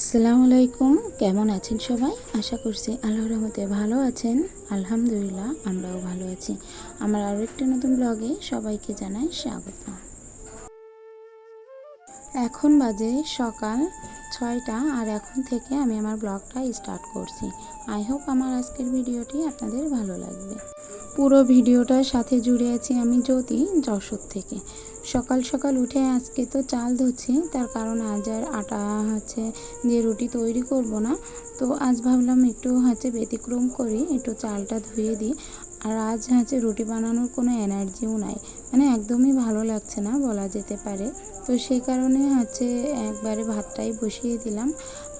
আসসালামু আলাইকুম। কেমন আছেন সবাই? আশা করছি আল্লাহর রহমতে ভালো আছেন। আলহামদুলিল্লাহ, আমরাও ভালো আছি। আমার আরও একটি নতুন ব্লগে সবাইকে জানাই স্বাগত। এখন বাজে সকাল ছয়টা আর এখন থেকে আমি আমার ব্লগটা স্টার্ট করছি। আই হোপ আমার আজকের ভিডিওটি আপনাদের ভালো লাগবে। পুরো ভিডিওটার সাথে জুড়ে আছি আমি জ্যোতি যশোর থেকে। সকাল সকাল উঠে আজকে তো চাল ধুচ্ছি তার কারণ আজ আর আটা হচ্ছে দিয়ে রুটি তৈরি করব না। তো আজ ভাবলাম একটু হচ্ছে ব্যতিক্রম করি, একটু চালটা ধুয়ে দিই। আর আজ হচ্ছে রুটি বানানোর কোনো এনার্জিও নাই। মানে একদমই ভালো লাগছে না বলা যেতে পারে। তো সেই কারণে হচ্ছে একবারে ভাতটাই বসিয়ে দিলাম।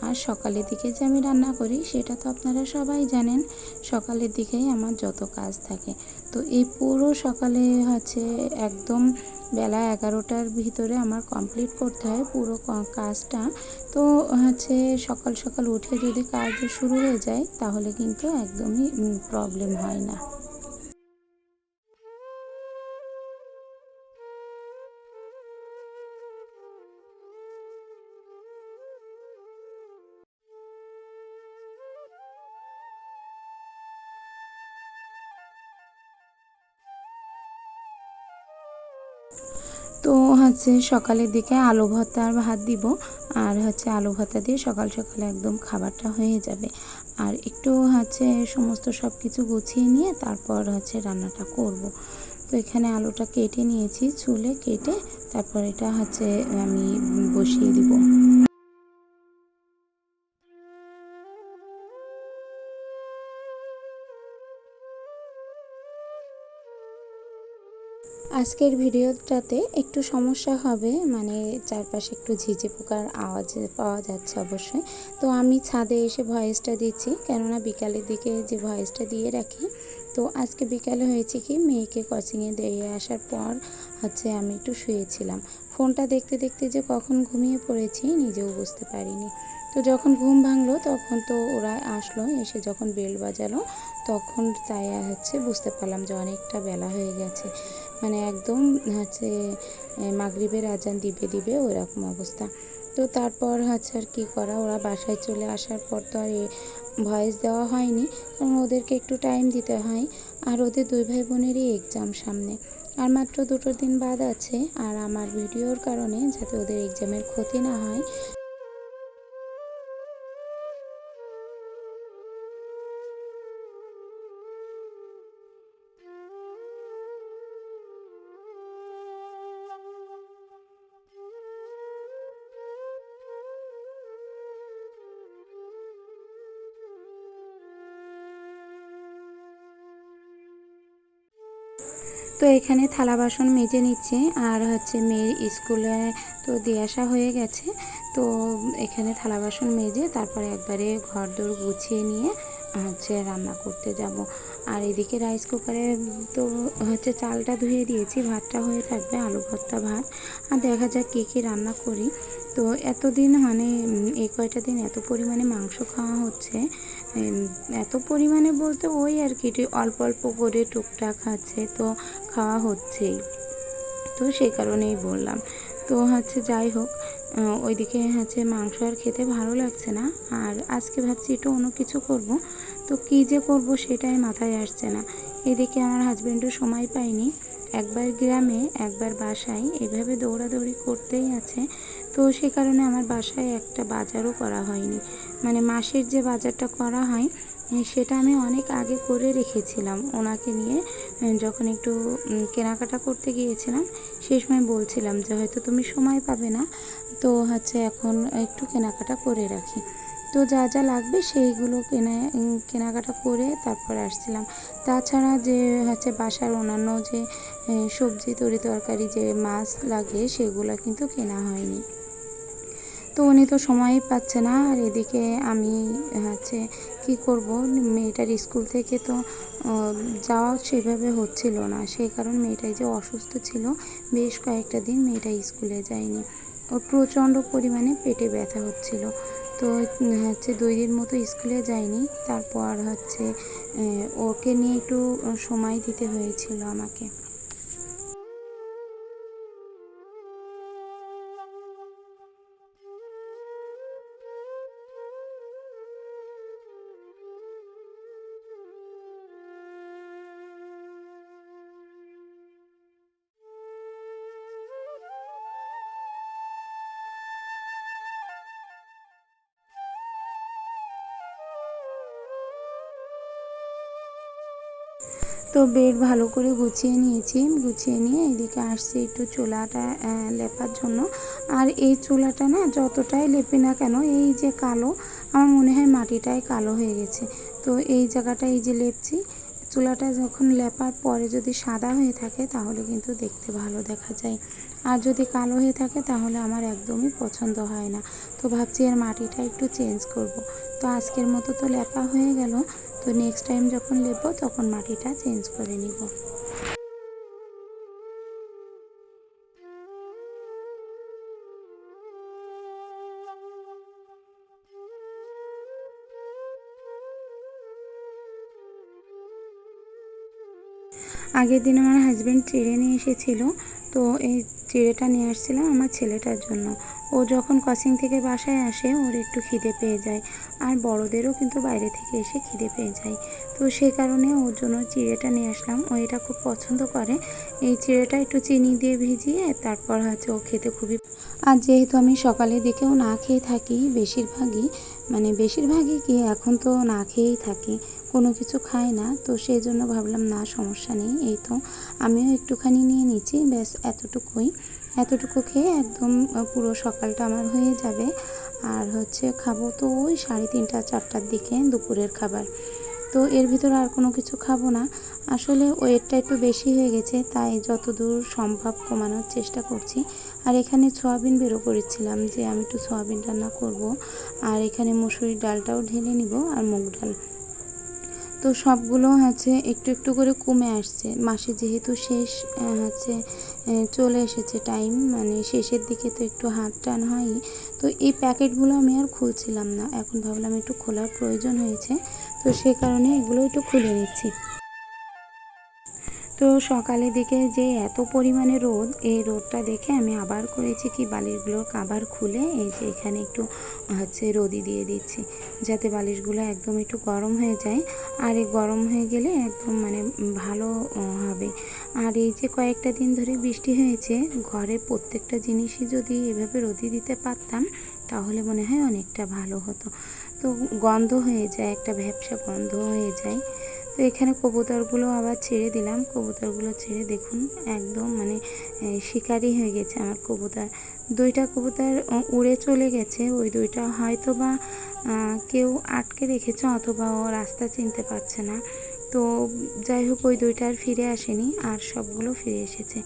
আর সকালের দিকে যে আমি রান্না করি, সেটা তো আপনারা সবাই জানেন, সকালের দিকেই আমার যত কাজ থাকে। তো এই পুরো সকালে হচ্ছে একদম বেলা এগারোটার ভিতরে আমার কমপ্লিট করতে হয় পুরো কাজটা। তো হচ্ছে সকাল সকাল উঠে যদি কাজ শুরু হয়ে যায়, তাহলে কিন্তু একদমই প্রবলেম হয় না। তো হচ্ছে সকালের দিকে আলু ভর্তা আর ভাত দিব। আর হচ্ছে আলু ভর্তা দিয়ে সকাল সকালে একদম খাবারটা হয়ে যাবে। আর একটু হচ্ছে সমস্ত সব কিছু গুছিয়ে নিয়ে তারপর হচ্ছে রান্নাটা করব। তো এখানে আলুটা কেটে নিয়েছি, চুলে কেটে তারপর এটা হচ্ছে আমি বসিয়ে দিব। আজকের ভিডিওটাতে একটু সমস্যা হবে মানে চারপাশে একটু ঝিঝে পোকার আওয়াজ পাওয়া যাচ্ছে অবশ্যই। তো আমি ছাদে এসে ভয়েসটা দিচ্ছি, কেননা বিকালের দিকে যে ভয়েসটা দিয়ে রাখি, তো আজকে বিকালে হয়েছে কি, মেয়েকে কোচিংয়ে দিয়ে আসার পর হচ্ছে আমি একটু শুয়েছিলাম। ফোনটা দেখতে দেখতে যে কখন ঘুমিয়ে পড়েছি নিজেও বুঝতে পারিনি। তো যখন ঘুম ভাঙলো তখন তো ওরা আসলো, এসে যখন বেল বাজালো তখন তাই হচ্ছে বুঝতে পারলাম যে অনেকটা বেলা হয়ে গেছে। মানে একদম হচ্ছে মাগরিবের আজান দিবে দিবে ওরকম অবস্থা। তো তারপর হচ্ছে আর কী করা, ওরা বাসায় চলে আসার পর তো আর ভয়েস দেওয়া হয়নি। কারণ ওদেরকে একটু টাইম দিতে হয়। আর ওদের দুই ভাই বোনেরই এক্সাম সামনে। আর মাত্র দুটো দিন বাদ আছে। আর আমার ভিডিওর কারণে যাতে ওদের এক্সামের ক্ষতি না হয়। এখানে থালা বাসন মেজে নিচ্ছে, আর হচ্ছে মেয়ের স্কুলে তো দিয়ে আসা হয়ে গেছে। তো এখানে থালা বাসন মেজে তারপরে একবারে ঘর দৌড় গুছিয়ে নিয়ে হচ্ছে রান্না করতে যাব। আর এদিকে রাইস কুকারে তো হচ্ছে চালটা ধুয়ে দিয়েছি, ভাতটা হয়ে থাকবে, আলু ভর্তা ভাত। আর দেখা যাক কী কী রান্না করি। তো এতদিন মানে এই কয়টা দিন এত পরিমাণে মাংস খাওয়া হচ্ছে। এত পরিমাণে বলতে ওই আর কি অল্প অল্প করে টুকটাক খাচ্ছে তো খাওয়া হচ্ছেই। তো সেই কারণেই বললাম। তো হচ্ছে যাই হোক ওইদিকে হচ্ছে মাংস আর খেতে ভালো লাগছে না। আর আজকে ভাবছি একটু অন্য কিছু করব। তো কী যে করব সেটাই মাথায় আসছে না। এদিকে আমার হাজব্যান্ডও সময় পায়নি। একবার গ্রামে, একবার বাসায়, এভাবে দৌড়াদৌড়ি করতেই আছে। তো সে কারণে আমার বাসায় একটা বাজারও করা হয়নি। মানে মাসের যে বাজারটা করা হয় সেটা আমি অনেক আগে করে রেখেছিলাম। ওনাকে নিয়ে যখন একটু কেনাকাটা করতে গিয়েছিলাম, সেই সময় বলছিলাম যে, হয়তো তুমি সময় পাবে না। তো হচ্ছে এখন একটু কেনাকাটা করে রাখি। তো যা যা লাগবে সেইগুলো কেনা কেনাকাটা করে তারপর আসছিলাম। তাছাড়া যে হচ্ছে বাসার অন্যান্য যে সবজি, তরি তরকারি যে মাছ লাগে, সেগুলো কিন্তু কেনা হয়নি। তো উনি তো সময়ই পাচ্ছে না, আর এদিকে আমি হচ্ছে কি করব? মেয়েটার স্কুল থেকে তো যাওয়া সেভাবে হচ্ছিল না। সেই কারণ মেয়েটাই যে অসুস্থ ছিল, বেশ কয়েকটা দিন মেয়েটা স্কুলে যায়নি। ওর প্রচণ্ড পরিমাণে পেটে ব্যথা হচ্ছিল। তো হচ্ছে দুই দিন মতো স্কুলে যায়নি। তারপর হচ্ছে ওকে নিয়ে একটু সময় দিতে হয়েছিল আমাকে। তো বেড ভালো করে গুছিয়ে নিয়েছি। গুছিয়ে নিয়ে এদিকে আসছি একটু চুলাটা লেপার জন্য। আর এই চুলাটা না যতটাই লেপি না কেন, এই যে কালো, আমার মনে হয় মাটিটাই কালো হয়ে গেছে। তো এই জায়গাটা এই যে লেপছি, চুলাটা যখন লেপার পরে যদি সাদা হয়ে থাকে তাহলে কিন্তু দেখতে ভালো দেখা যায়। আর যদি কালো হয়ে থাকে তাহলে আমার একদমই পছন্দ হয় না। তো ভাবছি এর মাটিটা একটু চেঞ্জ করব। তো আজকের মতো তো লেপা হয়ে গেল। তো নেক্সট টাইম যখন লেপবো তখন মাটিটা চেঞ্জ করে নিব। আগের দিন আমার হাজব্যান্ড চিড়ে নিয়ে এসেছিল, তো এই চিড়েটা নিয়ে আসছিলাম আমার ছেলেটার জন্য। ও যখন ক্রসিং থেকে বাসায় আসে, ওর একটু খিদে পেয়ে যায়। আর বড়দেরও কিন্তু বাইরে থেকে এসে খিদে পেয়ে যায়। তো সে কারণে ওর জন্য চিড়েটা নিয়ে আসলাম। ও এটা খুব পছন্দ করে। এই চিড়েটা একটু চিনি দিয়ে ভিজিয়ে তারপর হচ্ছে ও খেতে খুবই আর যেহেতু আমি সকালের দিকেও না খেয়ে থাকি, বেশিরভাগই মানে বেশিরভাগই কি এখন তো না খেয়েই থাকি। কোনো কিছু খায় না, তো সেই জন্য ভাবলাম, না, সমস্যা নেই। এই তো আমিও একটুখানি নিয়ে নিচ্ছি, ব্যাস এতটুকুই। এতটুকু খেয়ে একদম পুরো সকালটা আমার হয়ে যাবে। আর হচ্ছে খাব তো ওই সাড়ে তিনটা, চারটার দিকে দুপুরের খাবার। তো এর ভিতরে আর কোনো কিছু খাব না। আসলে ওয়েটটা একটু বেশি হয়ে গেছে, তাই যতদূর সম্ভব কমানোর চেষ্টা করছি। আর এখানে সয়াবিন বেরো করেছিলাম যে, আমি একটু সয়াবিন রান্না করব। আর এখানে মুসুরির ডালটাও ঢেলে নিব আর মুগ ডাল। তো সবগুলো হচ্ছে একটু একটু করে কমে আসছে। মাসে যেহেতু শেষ হচ্ছে চলে এসেছে টাইম মানে শেষের দিকে তো একটু হাত টান হয়ই। তো এই প্যাকেটগুলো আমি আর খুলছিলাম না। এখন ভাবলাম একটু খোলার প্রয়োজন হয়েছে। তো সে কারণে এগুলো একটু খুলে নিচ্ছি। তো সকালের দিকে যে এত পরিমাণে রোদ, এই রোদটা দেখে আমি আবার করেছি কি বালিশগুলোর কাবার খুলে এই যে এখানে একটু, হচ্ছে রোদি দিয়ে দিচ্ছি, যাতে বালিশগুলো একদম একটু গরম হয়ে যায়। আর এই গরম হয়ে গেলে একদম মানে ভালো হবে। আর এই যে কয়েকটা দিন ধরে বৃষ্টি হয়েছে, ঘরে প্রত্যেকটা জিনিসই যদি এভাবে রোদি দিতে পারতাম, তাহলে মনে হয় অনেকটা ভালো হতো। তো গন্ধ হয়ে যায়, একটা ভ্যাবসা গন্ধ হয়ে যায়। তো এখানে কবুতরগুলো আবার ছেড়ে দিলাম। কবুতরগুলো ছেড়ে দেখুন একদম মানে এ, শিকারি হয়ে গেছে আমার কবুতর। দুইটা কবুতর উড়ে চলে গেছে ওই দুইটা হয়তো বা কেউ আটকে রেখেছে অথবা ও রাস্তা চিনতে পারছে না। তো যাই হোক ওই দুইটা আর ফিরে আসেনি আর সবগুলো ফিরে এসেছে।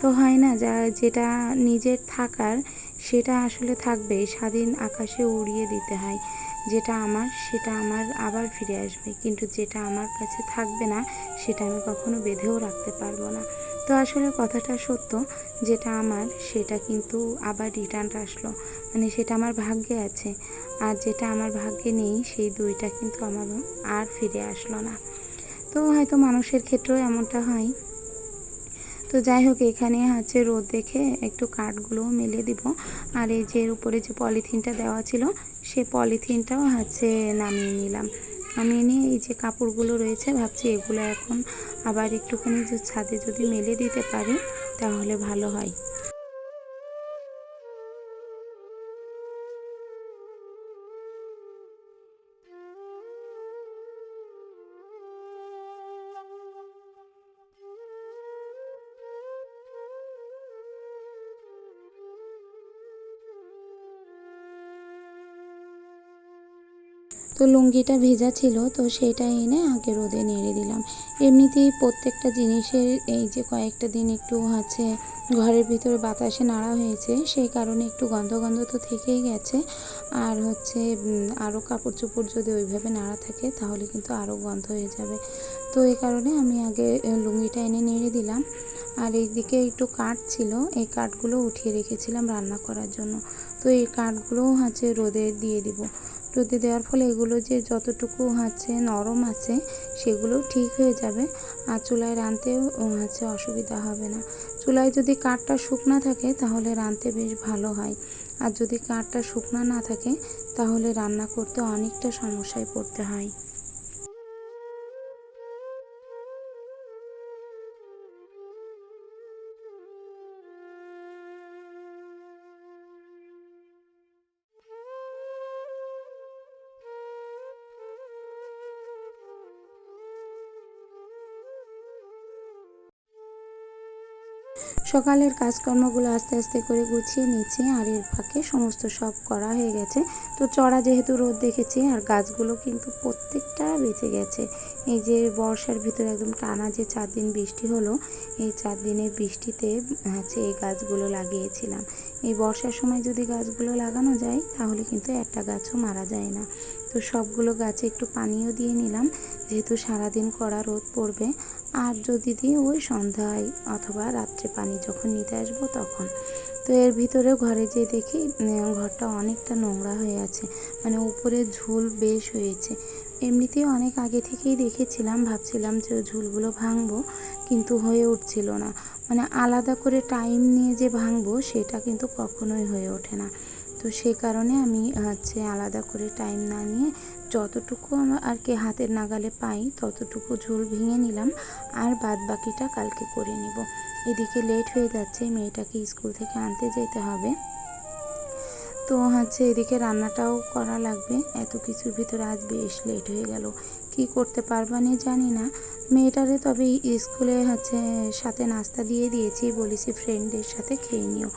তো হয় না যা যেটা নিজের থাকার সেটা আসলে থাকবে স্বাধীন আকাশে উড়িয়ে দিতে হয়। যেটা আমার, সেটা আমার আবার ফিরে আসবে। কিন্তু যেটা আমার কাছে থাকবে না, সেটা আমি কখনো বেঁধেও রাখতে পারব না। তো আসলে কথাটা সত্য, যেটা আমার, সেটা কিন্তু আবার রিটার্ন আসলো। মানে সেটা আমার ভাগ্যে আছে। আর যেটা আমার ভাগ্যে নেই, সেই দুইটা কিন্তু আমার আর ফিরে আসলো না। তো হয়তো মানুষের ক্ষেত্রেও এমনটা হয়। তো যাই হোক, এখানে হচ্ছে রোদ দেখে একটু কাঠগুলোও মেলে দিব। আর এই যে এর উপরে যে পলিথিনটা দেওয়া ছিল সে পলিথিনটাও হচ্ছে নামিয়ে নিলাম। নামিয়ে নিয়ে এই যে কাপড়গুলো রয়েছে, ভাবছি এগুলো এখন আবার একটুখানি ছাদে যদি মেলে দিতে পারি, তাহলে ভালো হয়। তো লুঙ্গিটা ভেজা ছিল, তো সেটা এনে আগে রোদে নেড়ে দিলাম। এমনিতেই প্রত্যেকটা জিনিসের এই যে কয়েকটা দিন একটু হচ্ছে ঘরের ভিতরে বাতাসে নাড়া হয়েছে, সেই কারণে একটু গন্ধ গন্ধ তো থেকেই গেছে। আর হচ্ছে আরও কাপড় চোপড় যদি ওইভাবে নাড়া থাকে, তাহলে কিন্তু আরও গন্ধ হয়ে যাবে। তো এই কারণে আমি আগে লুঙ্গিটা এনে নেড়ে দিলাম। আর এইদিকে একটু কাঠ ছিল, এই কাঠগুলো উঠিয়ে রেখেছিলাম রান্না করার জন্য। তো এই কাঠগুলোও হচ্ছে রোদে দিয়ে দিব। রোদে দেওয়ার ফলে এগুলো যে যতটুকু আছে নরম আছে সেগুলো ঠিক হয়ে যাবে। আর চুলায় রাঁধতেও আছে অসুবিধা হবে না। চুলায় যদি কাঠটা শুকনো থাকে, তাহলে রাঁধতে বেশ ভালো হয়। আর যদি কাঠটা শুকনো না থাকে, তাহলে রান্না করতে অনেকটা সমস্যায় পড়তে হয়। সকালের কাজকর্মগুলো আস্তে আস্তে করে গুছিয়ে নিচ্ছি, আর এর ফাঁকে সমস্ত সব করা হয়ে গেছে। তো চড়া যেহেতু রোদ দেখেছি, আর গাছগুলো কিন্তু প্রত্যেকটা বেঁচে গেছে। এই যে বর্ষার ভিতরে একদম টানা যে চার দিন বৃষ্টি হলো, এই চার দিনের বৃষ্টিতে হচ্ছে এই গাছগুলো লাগিয়েছিলাম। এই বর্ষার সময় যদি গাছগুলো লাগানো যায়, তাহলে কিন্তু একটা গাছও মারা যায় না। তো সবগুলো গাছে একটু পানিও দিয়ে নিলাম। যেহেতু সারাদিন কড়া রোদ পড়বে, আর যদি দিই ওই সন্ধ্যায় অথবা রাত্রে পানি যখন নিতে আসব তখন। তো এর ভিতরেও ঘরে যেয়ে দেখি ঘরটা অনেকটা নোংরা হয়ে আছে মানে উপরে ঝুল বেশ হয়েছে। এমনিতেই অনেক আগে থেকেই দেখেছিলাম, ভাবছিলাম যে ঝুলগুলো ভাঙবো, কিন্তু হয়ে উঠছিল না। মানে আলাদা করে টাইম নিয়ে যে ভাঙবো, সেটা কিন্তু কখনোই হয়ে ওঠে না। তো সেই কারণে আমি হচ্ছে আলাদা করে টাইম না নিয়ে যতটুকু আমার আর কি হাতের নাগালে পাই, ততটুকু ঝোল ভেঙে নিলাম আর বাদ বাকিটা কালকে করে নিব। এদিকে লেট হয়ে যাচ্ছে, মেয়েটাকে স্কুল থেকে আনতে যেতে হবে। তো হচ্ছে এদিকে রান্নাটাও করা লাগবে, এত কিছুর ভিতরে আজ বেশ লেট হয়ে গেল। কি করতে পারবানি জানি না। মেয়েটারে তবে স্কুলে হচ্ছে সাথে নাস্তা দিয়ে দিয়েছি, বলেছি ফ্রেন্ডের সাথে খেয়ে নিও।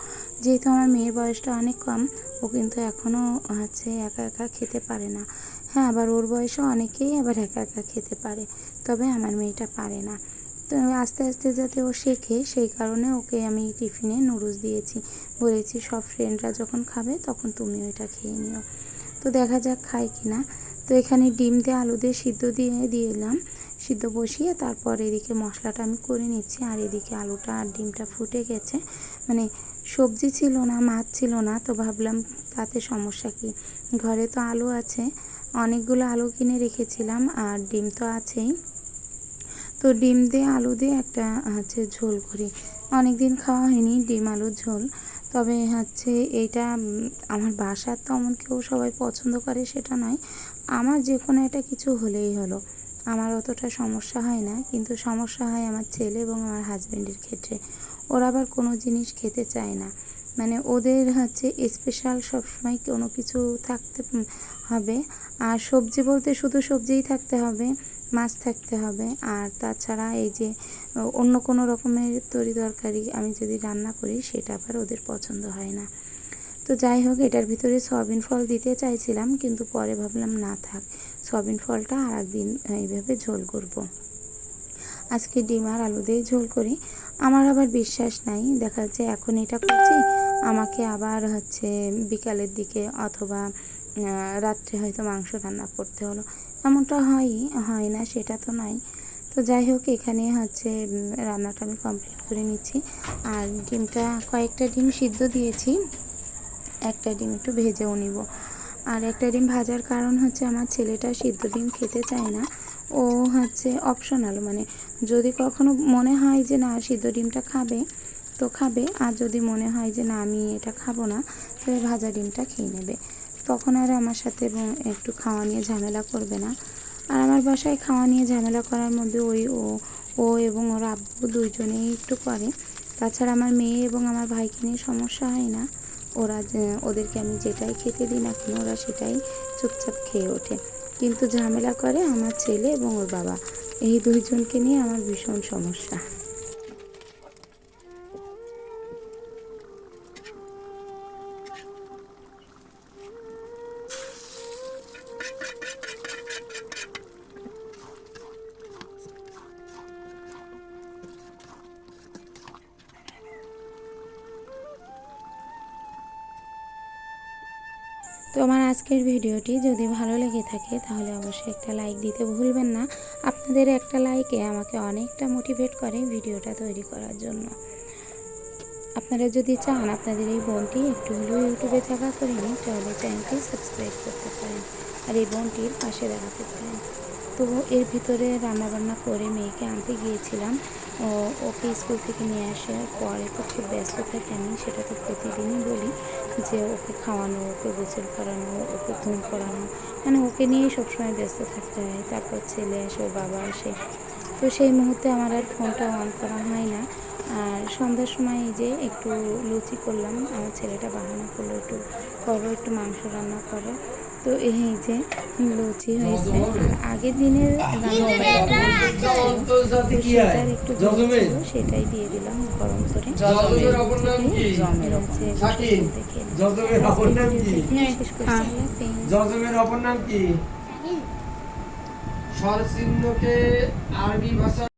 যেহেতু আমার মেয়ের বয়সটা অনেক কম, ও কিন্তু এখনও হচ্ছে একা একা খেতে পারে না। হ্যাঁ আবার ওর বয়সে অনেকেই আবার একা একা খেতে পারে। তবে আমার মেয়েটা পারে না। তো আস্তে আস্তে যাতে ও শেখে, সেই কারণে ওকে আমি টিফিনে নুডলস দিয়েছি। বলেছি, সব ফ্রেন্ডরা যখন খাবে, তখন তুমি ওইটা খেয়ে নিও। তো দেখা যাক খায় কি না। তো এখানে ডিম দিয়ে আলু দিয়ে সিদ্ধ দিয়ে এলাম সিদ্ধ বসিয়ে তারপর এদিকে মশলাটা আমি করে নিচ্ছি। আর এদিকে আলুটা আর ডিমটা ফুটে গেছে। মানে সবজি ছিল না, মাছ ছিল না, তো ভাবলাম তাতে সমস্যা কি? ঘরে তো আলু আছে। অনেকগুলো আলু কিনে রেখেছিলাম আর ডিম তো আছেই। তো ডিম দিয়ে আলু দিয়ে একটা হচ্ছে ঝোল করি। অনেক দিন খাওয়া হয়নি ডিম আলুর ঝোল। তবে হচ্ছে উম, আমার বাসার তেমন কেউ সবাই পছন্দ করে সেটা নয়। আমার যে কোনো একটা কিছু হলেই হলো। আমার অতটা সমস্যা হয় না কিন্তু সমস্যা হয় আমার ছেলে এবং আমার হাজব্যান্ডের ক্ষেত্রে। ওরা আবার কোনো জিনিস খেতে চায় না। মানে ওদের হচ্ছে স্পেশাল সবসময় কোনো কিছু থাকতে হবে। আর সবজি বলতে শুধু সবজিই থাকতে হবে, মাছ থাকতে হবে। আর তাছাড়া এই যে, অন্য কোনো রকমের তরি তরকারি আমি যদি রান্না করি, সেটা আবার ওদের পছন্দ হয় না। তো যাই হোক, এটার ভিতরে সয়াবিন ফল দিতে চাইছিলাম, কিন্তু পরে ভাবলাম না থাক, সয়াবিন ফলটা আর একদিন এইভাবে ঝোল করব। আজকে ডিম আর আলু দিয়ে ঝোল করি। আমার আবার বিশ্বাস নাই, দেখা যাচ্ছে এখন এটা করছি, আমাকে আবার হচ্ছে বিকালের দিকে অথবা রাত্রে হয়তো মাংস রান্না করতে হলো। এমনটা হয়ই হয় না, সেটা তো নয় তো যাই হোক, এখানে হচ্ছে রান্নাটা আমি কমপ্লিট করে নিচ্ছি। আর ডিমটা, কয়েকটা ডিম সিদ্ধ দিয়েছি। একটা ডিম একটু ভেজেও নিব। আর একটা ডিম ভাজার কারণ হচ্ছে, আমার ছেলেটা সিদ্ধ ডিম খেতে চায় না। ও হচ্ছে অপশনাল মানে যদি কখনো মনে হয় যে, না, সিদ্ধ ডিমটা খাবে, তো খাবে। আর যদি মনে হয় যে, না, আমি এটা খাব না তবে ভাজা ডিমটা খেয়ে নেবে। তখন আর আমার সাথে একটু খাওয়া নিয়ে ঝামেলা করবে না। আর আমার বাসায় খাওয়া নিয়ে ঝামেলা করার মধ্যে ওই ও ও এবং ওর আব্বু দুইজনেই একটু করে। তাছাড়া আমার মেয়ে এবং আমার ভাইকে নিয়ে সমস্যা হয় না। ওরা ওদেরকে আমি যেটাই খেতে দিই না কেন, ওরা সেটাই চুপচাপ খেয়ে ওঠে। কিন্তু ঝামেলা করে আমার ছেলে এবং ওর বাবা। এই দুইজনকে নিয়ে আমার ভীষণ সমস্যা। আজকের ভিডিওটি যদি ভালো লেগে থাকে, তাহলে অবশ্যই একটা লাইক দিতে ভুলবেন না। আপনাদের একটা লাইকে আমাকে অনেকটা মোটিভেট করে ভিডিওটা তৈরি করার জন্য। আপনারা যদি চান, আপনাদের এই বোনটি একটু হলেও ইউটিউবে জায়গা করে নিন, তাহলে চ্যানেলটি সাবস্ক্রাইব করতে পারেন আর এই বোনটির পাশে দাঁড়াতে পারেন। তো এর ভিতরে রান্নাবান্না করে মেয়েকে আনতে গিয়েছিলাম। ও, ওকে স্কুল থেকে নিয়ে আসার পরে তো খুব ব্যস্ত থাকি আমি সেটা তো প্রতিদিনই বলি যে ওকে খাওয়ানো, ওকে গোসল করানো, ওকে ঘুম করানো মানে ওকে নিয়েই সবসময় ব্যস্ত থাকতে হয়। তারপর ছেলে আসে ওর বাবা আসে তো সেই মুহূর্তে আমার আর ফোনটা অন করা হয় না। আর সন্ধ্যার সময় যে একটু লুচি করলাম, আমার ছেলেটা বাহানা করল, একটু করো একটু মাংস রান্না করো। তো এই যে লুচি হয়েছে। আগের দিনের হয় সেটার একটু ছিল, সেটাই দিয়ে দিলাম গরম করে। জজমের অপর নাম কি। জজমের অপর নাম কি? স্বরচিহ্নকে আরবি ভাষা